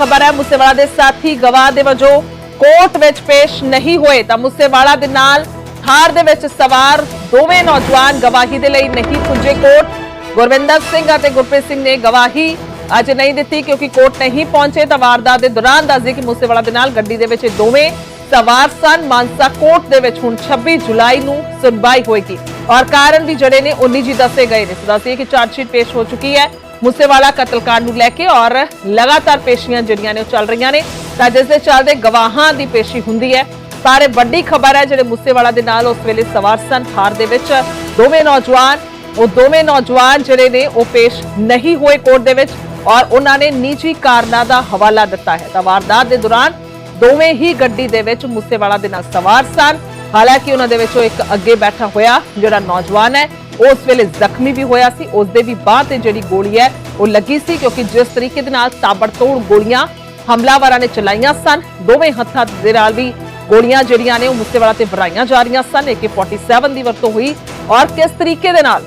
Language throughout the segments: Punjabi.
ਖਬਰ ਹੈ, ਮੂਸੇਵਾਲਾ ਦੇ ਸਾਥੀ ਗਵਾਹ ਦੇ ਵਜੋਂ ਕੋਰਟ ਵਿੱਚ ਪੇਸ਼ ਨਹੀਂ ਹੋਏ। ਤਾਂ ਮੂਸੇਵਾਲਾ ਦੇ ਨਾਲ ਥਾਰ ਦੇ ਵਿੱਚ ਸਵਾਰ ਦੋਵੇਂ ਨੌਜਵਾਨ ਗਵਾਹੀ ਦੇ ਲਈ ਨਹੀਂ ਪੁੱਜੇ ਕੋਰਟ। ਗੁਰਵਿੰਦਰ ਸਿੰਘ ਅਤੇ ਗੁਰਪ੍ਰੀਤ ਸਿੰਘ ਨੇ ਗਵਾਹੀ ਅੱਜ ਨਹੀਂ ਦਿੱਤੀ ਕਿਉਂਕਿ ਕੋਰਟ ਨਹੀਂ ਪਹੁੰਚੇ। ਤਾਂ ਵਾਰਦਾਤ ਦੇ ਦੌਰਾਨ ਦੱਸਦੇ ਕਿ ਮੂਸੇਵਾਲਾ ਦੇ ਨਾਲ ਗੱਡੀ ਦੇ ਵਿੱਚ ਇਹ ਦੋਵੇਂ ਸਵਾਰ ਸਨ। ਮਾਨਸਾ ਕੋਰਟ ਦੇ ਵਿੱਚ ਹੁਣ 26 ਜੁਲਾਈ ਨੂੰ ਸੁਣਵਾਈ ਹੋਏਗੀ। ਔਰ ਕਾਰਨ ਵੀ ਜਿਹੜੇ ਨੇ 19 ਜੀ ਦੱਸੇ ਗਏ ਨੇ। ਸੋ ਕਿ ਚਾਰਜ ਸ਼ੀਟ ਪੇਸ਼ ਹੋ ਚੁੱਕੀ ਹੈ। ਮੂਸੇਵਾਲਾ ਕਤਲकांड ਨੂੰ ਲੈ ਕੇ ਔਰ ਲਗਾਤਾਰ ਪੇਸ਼ੀਆਂ ਜਿਹੜੀਆਂ ਨੇ ਉਹ ਚੱਲ ਰਹੀਆਂ ਨੇ। ਤਾਂ ਜਿਸ ਦੇ ਚੱਲਦੇ ਗਵਾਹਾਂ ਦੀ ਪੇਸ਼ੀ ਹੁੰਦੀ ਹੈ। ਸਾਰੇ ਵੱਡੀ ਖਬਰ ਹੈ, ਜਿਹੜੇ ਮੂਸੇਵਾਲਾ ਦੇ ਨਾਲ ਉਸ ਵੇਲੇ ਸਵਾਰ ਸਨ ਥਾਰ ਦੇ ਵਿੱਚ। ਦੋਵੇਂ ਨੌਜਵਾਨ, ਉਹ ਦੋਵੇਂ ਨੌਜਵਾਨ ਜਿਹੜੇ ਨੇ, ਉਹ ਪੇਸ਼ ਨਹੀਂ ਹੋਏ ਕੋਰਟ ਦੇ ਵਿੱਚ ਔਰ ਉਹਨਾਂ ਨੇ ਨਿੱਜੀ ਕਾਰਨਾਂ ਦਾ ਹਵਾਲਾ ਦਿੱਤਾ ਹੈ। ਤਾਂ ਵਾਰਦਾਤ ਦੇ ਦੌਰਾਨ ਦੋਵੇਂ ਹੀ ਗੱਡੀ ਦੇ ਵਿੱਚ ਮੂਸੇਵਾਲਾ ਦੇ ਨਾਲ ਸਵਾਰ ਸਨ। ਹਾਲਾਂਕਿ ਉਹਨਾਂ ਦੇ ਵਿੱਚੋਂ ਇੱਕ ਅੱਗੇ ਬੈਠਾ ਹੋਇਆ ਜਿਹੜਾ ਨੌਜਵਾਨ ਹੈ ਉਸ ਵੇਲੇ ਜ਼ਖਮੀ ਵੀ ਹੋਇਆ ਸੀ। ਉਸ ਦੇ ਵੀ ਬਾਹ ਤੇ ਜਿਹੜੀ ਗੋਲੀ ਹੈ, ਉਹ ਲੱਗੀ ਸੀ ਕਿਉਂਕਿ ਜਿਸ ਤਰੀਕੇ ਦੇ ਨਾਲ ਤਾਬੜਤੋੜ ਗੋਲੀਆਂ ਹਮਲਾਵਰਾਂ ਨੇ ਚਲਾਈਆਂ ਸਨ, ਦੋਵੇਂ ਹੱਥਾਂ ਦੇ ਨਾਲ ਵੀ ਗੋਲੀਆਂ ਜਿਹੜੀਆਂ ਨੇ, ਉਹ ਮੂਸੇਵਾਲਾ ਤੇ ਵਰਾਈਆਂ ਜਾ ਰਹੀਆਂ ਸਨ। AK47 ਦੀ ਵਰਤੋਂ ਹੋਈ ਔਰ ਕਿਸ ਤਰੀਕੇ ਦੇ ਨਾਲ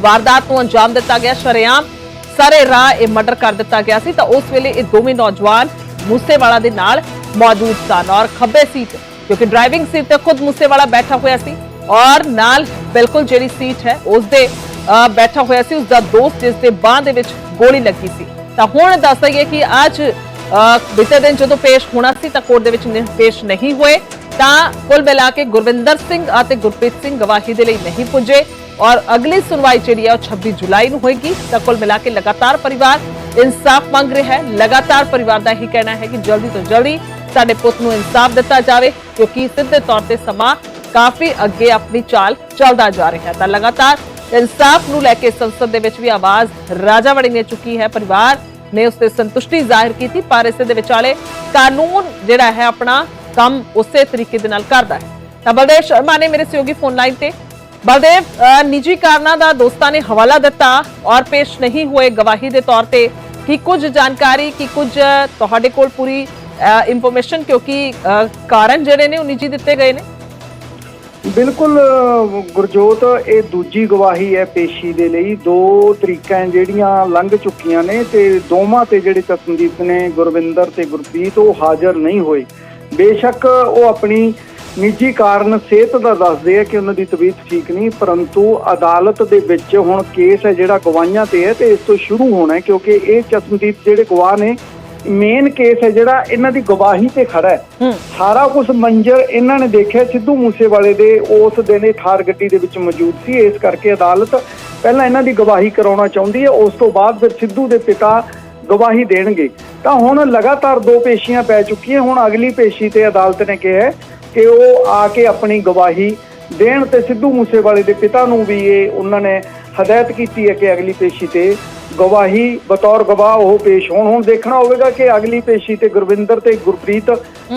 ਵਾਰਦਾਤ ਨੂੰ ਅੰਜਾਮ ਦਿੱਤਾ ਗਿਆ, ਸ਼ਰੇਆਮ ਸਾਰੇ ਰਾਹ ਇਹ ਮਰਡਰ ਕਰ ਦਿੱਤਾ ਗਿਆ ਸੀ। ਤਾਂ ਉਸ ਵੇਲੇ ਇਹ ਦੋਵੇਂ ਨੌਜਵਾਨ ਮੂਸੇਵਾਲਾ ਦੇ ਨਾਲ ਮੌਜੂਦ ਸਨ ਔਰ ਖੱਬੇ ਸੀਟ, ਕਿਉਂਕਿ ਡਰਾਈਵਿੰਗ ਸੀਟ ਤੇ ਖੁਦ ਮੂਸੇਵਾਲਾ ਬੈਠਾ ਹੋਇਆ ਸੀ। ਔਰ ਨਾਲ ਬਿਲਕੁਲ ਜਿਹੜੀ ਸੀਟ ਹੈ ਉਸ ਦੇ ਬੈਠਾ ਹੋਇਆ ਸੀ ਉਸ ਦਾ ਦੋਸਤ ਜਿਸ ਦੇ ਬਾਹ ਦੇ ਵਿੱਚ ਗੋਲੀ ਲੱਗੀ ਸੀ। ਤਾਂ ਹੁਣ ਦੱਸ ਦਈਏ ਕਿ ਅੱਜ ਬੀਤੇ ਦਿਨ ਜਦੋਂ ਪੇਸ਼ ਹੋਣਾ ਸੀ, ਤਾਂ ਕੋਰਟ ਦੇ ਵਿੱਚ ਪੇਸ਼ ਨਹੀਂ ਹੋਏ। ਤਾਂ ਕੁੱਲ ਮਿਲਾ ਕੇ ਗੁਰਵਿੰਦਰ ਸਿੰਘ ਅਤੇ ਗੁਰਪ੍ਰੀਤ ਸਿੰਘ ਗਵਾਹੀ ਦੇ ਲਈ ਨਹੀਂ ਪੁੱਜੇ। ਔਰ ਅਗਲੀ ਸੁਣਵਾਈ ਜਿਹੜੀ ਹੈ, ਉਹ 26 ਜੁਲਾਈ ਨੂੰ ਹੋਏਗੀ। ਤਾਂ ਕੁੱਲ ਮਿਲਾ ਕੇ ਲਗਾਤਾਰ ਪਰਿਵਾਰ ਇਨਸਾਫ ਮੰਗ ਰਿਹਾ ਹੈ। ਲਗਾਤਾਰ ਪਰਿਵਾਰ ਦਾ ਇਹੀ ਕਹਿਣਾ ਹੈ ਕਿ ਜਲਦੀ ਤੋਂ ਜਲਦੀ ਸਾਡੇ ਪੁੱਤ ਨੂੰ ਇਨਸਾਫ ਦਿੱਤਾ ਜਾਵੇ ਕਿਉਂਕਿ ਸਿੱਧੇ ਤੌਰ ਤੇ ਸਮਾਂ ਕਾਫੀ ਅੱਗੇ ਆਪਣੀ ਚਾਲ ਚੱਲਦਾ ਜਾ ਰਿਹਾ ਤਾਂ ਲਗਾਤਾਰ ਇਨਸਾਫ ਨੂੰ ਲੈ ਕੇ ਸੰਸਦ ਦੇ ਵਿੱਚ ਵੀ ਆਵਾਜ਼ ਰਾਜਾ ਵੜੀ ਨੇ ਚੁੱਕੀ ਹੈ। ਪਰਿਵਾਰ ਨੇ ਉਸ ਤੇ ਸੰਤੁਸ਼ਟੀ ਜ਼ਾਹਿਰ ਕੀਤੀ, ਪਰ ਇਸੇ ਦੇ ਵਿਚਾਲੇ ਕਾਨੂੰਨ ਜਿਹੜਾ ਹੈ ਆਪਣਾ ਕੰਮ ਉਸੇ ਤਰੀਕੇ ਦੇ ਨਾਲ ਕਰਦਾ ਹੈ। ਤਾਂ ਬਲਦੇਵ ਸ਼ਰਮਾ ਨੇ ਮੇਰੇ ਸਹਿਯੋਗੀ ਫੋਨ ਲਾਈਨ ਤੇ, ਬਲਦੇਵ ਨਿੱਜੀ ਕਾਰਨਾਂ ਦਾ ਦੋਸਤਾਂ ਨੇ ਹਵਾਲਾ ਦਿੱਤਾ ਔਰ ਪੇਸ਼ ਨਹੀਂ ਹੋਏ ਗਵਾਹੀ ਦੇ ਤੌਰ ਤੇ ਕਿ ਕੁਝ ਜਾਣਕਾਰੀ, ਕਿ ਕੁਝ ਤੁਹਾਡੇ ਕੋਲ ਪੂਰੀ ਇਨਫੋਰਮੇਸ਼ਨ ਕਿਉਂਕਿ ਕਾਰਨ ਜਿਹੜੇ ਨੇ ਉਹ ਨਿੱਜੀ ਦਿੱਤੇ ਗਏ ਨੇ? ਬਿਲਕੁਲ ਗੁਰਜੋਤ, ਇਹ ਦੂਜੀ ਗਵਾਹੀ ਹੈ ਪੇਸ਼ੀ ਦੇ ਲਈ। ਦੋ ਤਰੀਕਾਂ ਜਿਹੜੀਆਂ ਲੰਘ ਚੁੱਕੀਆਂ ਨੇ ਤੇ ਦੋਵਾਂ ਤੇ ਜਿਹੜੇ ਤਸਦੀਕ ਨੇ, ਗੁਰਵਿੰਦਰ ਤੇ ਗੁਰਪ੍ਰੀਤ, ਉਹ ਹਾਜ਼ਰ ਨਹੀਂ ਹੋਏ। ਬੇਸ਼ੱਕ ਉਹ ਆਪਣੀ ਨਿੱਜੀ ਕਾਰਨ ਸਿਹਤ ਦਾ ਦੱਸਦੇ ਆ ਕਿ ਉਹਨਾਂ ਦੀ ਤਬੀਅਤ ਠੀਕ ਨਹੀਂ, ਪਰੰਤੂ ਅਦਾਲਤ ਦੇ ਵਿੱਚ ਹੁਣ ਕੇਸ ਹੈ ਜਿਹੜਾ ਗਵਾਹੀਆਂ ਤੇ ਹੈ ਤੇ ਇਸ ਤੋਂ ਸ਼ੁਰੂ ਹੋਣਾ ਕਿਉਂਕਿ ਇਹ ਚਸ਼ਮਦੀਦ ਜਿਹੜੇ ਗਵਾਹ ਨੇ ਮੇਨ ਕੇਸ ਹੈ ਜਿਹੜਾ ਇਹਨਾਂ ਦੀ ਗਵਾਹੀ ਤੇ ਖੜਾ ਹੈ। ਸਾਰਾ ਕੁਝ ਮੰਜ਼ਰ ਇਹਨਾਂ ਨੇ ਦੇਖਿਆ ਸਿੱਧੂ ਮੂਸੇਵਾਲੇ ਦੇ ਉਸ ਦਿਨ ਇਹ ਥਾਰ ਗੱਡੀ ਦੇ ਵਿੱਚ ਮੌਜੂਦ ਸੀ। ਇਸ ਕਰਕੇ ਅਦਾਲਤ ਪਹਿਲਾਂ ਇਹਨਾਂ ਦੀ ਗਵਾਹੀ ਕਰਾਉਣਾ ਚਾਹੁੰਦੀ ਹੈ ਉਸ ਤੋਂ ਬਾਅਦ ਫਿਰ ਸਿੱਧੂ ਦੇ ਪਿਤਾ ਗਵਾਹੀ ਦੇਣਗੇ। ਤਾਂ ਹੁਣ ਲਗਾਤਾਰ ਦੋ ਪੇਸ਼ੀਆਂ ਪੈ ਚੁੱਕੀਆਂ ਹੁਣ ਅਗਲੀ ਪੇਸ਼ੀ ਤੇ ਅਦਾਲਤ ਨੇ ਕਿਹਾ ਕਿ ਉਹ ਆ ਕੇ ਆਪਣੀ ਗਵਾਹੀ ਦੇਣ ਤੇ ਸਿੱਧੂ ਮੂਸੇਵਾਲੇ ਦੇ ਪਿਤਾ ਨੂੰ ਵੀ ਇਹ ਉਹਨਾਂ ਨੇ ਹਦਾਇਤ ਕੀਤੀ ਹੈ ਕਿ ਅਗਲੀ ਪੇਸ਼ੀ ਤੇ ਗਵਾਹੀ ਬਤੌਰ ਗਵਾਹ ਉਹ ਪੇਸ਼ ਹੋਣ ਹੁਣ ਦੇਖਣਾ ਹੋਵੇਗਾ ਕਿ ਅਗਲੀ ਪੇਸ਼ੀ ਤੇ ਗੁਰਵਿੰਦਰ ਤੇ ਗੁਰਪ੍ਰੀਤ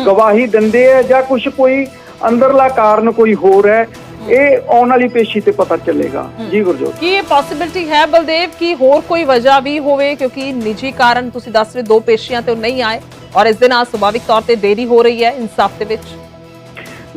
ਗਵਾਹੀ ਦਿੰਦੇ ਆ ਜਾਂ ਕੁਝ ਕੋਈ ਅੰਦਰਲਾ ਕਾਰਨ ਕੋਈ ਹੋਰ ਹੈ ਇਹ ਆਉਣ ਵਾਲੀ ਪੇਸ਼ੀ ਤੇ ਪਤਾ ਚੱਲੇਗਾ। ਜੀ ਗੁਰਜੋਤ। ਕੀ ਇਹ ਪੋਸਿਬਿਲਿਟੀ ਹੈ ਬਲਦੇਵ ਕਿ ਹੋਰ ਕੋਈ ਵਜ੍ਹਾ ਵੀ ਹੋਵੇ ਕਿਉਂਕਿ ਨਿੱਜੀ ਕਾਰਨ ਤੁਸੀਂ ਦੱਸ ਰਹੇ ਦੋ ਪੇਸ਼ੀਆਂ ਤੇ ਉਹ ਨਹੀਂ ਆਏ ਔਰ ਇਸ ਦੇ ਨਾਲ ਸੁਭਾਵਿਕ ਤੌਰ ਤੇ ਦੇਰੀ ਹੋ ਰਹੀ ਹੈ ਇਨਸਾਫ ਦੇ ਵਿੱਚ।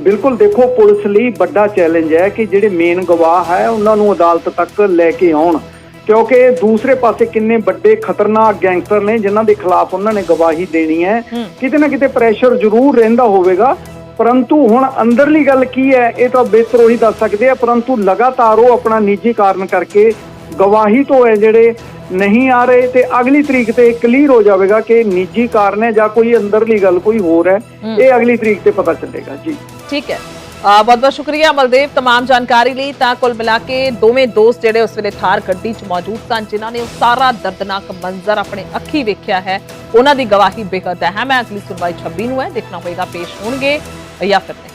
ਬਿਲਕੁਲ ਦੇਖੋ ਪੁਲਿਸ ਲਈ ਵੱਡਾ ਚੈਲੰਜ ਹੈ ਕਿ ਜਿਹੜੇ ਮੇਨ ਗਵਾਹ ਹੈ ਉਹਨਾਂ ਨੂੰ ਅਦਾਲਤ ਤੱਕ ਲੈ ਕੇ ਆਉਣ। ਕਿਉਂਕਿ ਦੂਸਰੇ ਪਾਸੇ ਕਿੰਨੇ ਵੱਡੇ ਖਤਰਨਾਕ ਗੈਂਗਸਟਰ ਨੇ ਜਿਨ੍ਹਾਂ ਦੇ ਖਿਲਾਫ ਉਹਨਾਂ ਨੇ ਗਵਾਹੀ ਦੇਣੀ ਹੈ। ਕਿਤੇ ਨਾ ਕਿਤੇ ਪ੍ਰੈਸ਼ਰ ਜ਼ਰੂਰ ਰਹਿੰਦਾ ਹੋਵੇਗਾ। ਪਰੰਤੂ ਹੁਣ ਅੰਦਰਲੀ ਗੱਲ ਕੀ ਹੈ ਇਹ ਤਾਂ ਬਿਹਤਰ ਉਹੀ ਦੱਸ ਸਕਦੇ ਆ। ਪਰੰਤੂ ਲਗਾਤਾਰ ਉਹ ਆਪਣਾ ਨਿੱਜੀ ਕਾਰਨ ਕਰਕੇ ਗਵਾਹੀ ਤੋਂ ਹੈ ਜਿਹੜੇ ਨਹੀਂ ਆ ਰਹੇ ਤੇ ਅਗਲੀ ਤਰੀਕ ਤੇ ਕਲੀਅਰ ਹੋ ਜਾਵੇਗਾ ਕਿ ਨਿੱਜੀ ਕਾਰਨ ਹੈ ਜਾਂ ਕੋਈ ਅੰਦਰਲੀ ਗੱਲ ਕੋਈ ਹੋਰ ਹੈ। ਇਹ ਅਗਲੀ ਤਰੀਕ ਤੇ ਪਤਾ ਚੱਲੇਗਾ। ਜੀ। ਠੀਕ ਹੈ। ਬਹੁਤ ਬਹੁਤ ਸ਼ੁਕਰੀਆ ਬਲਦੇਵ तमाम ਜਾਣਕਾਰੀ ਲਈ ਤਾਂ ਕੁੱਲ ਮਿਲਾ ਕੇ ਦੋਵੇਂ ਦੋਸਤ ਜਿਹੜੇ ਉਸ ਵੇਲੇ ਥਾਰ ਗੱਡੀ 'ਚ ਮੌਜੂਦ ਸਨ ਜਿਨ੍ਹਾਂ ਨੇ ਉਹ ਸਾਰਾ ਦਰਦਨਾਕ ਮੰਜ਼ਰ ਆਪਣੇ ਅੱਖੀ ਵੇਖਿਆ ਹੈ ਉਹਨਾਂ ਦੀ ਗਵਾਹੀ ਬੇਹੱਦ ਅਹਿਮ ਹੈ ਅਗਲੀ ਸੁਣਵਾਈ 26 ਨੂੰ ਹੈ ਦੇਖਣਾ ਹੋਏਗਾ ਪੇਸ਼ ਹੋਣਗੇ ਜਾਂ ਫਿਰ ਨਹੀਂ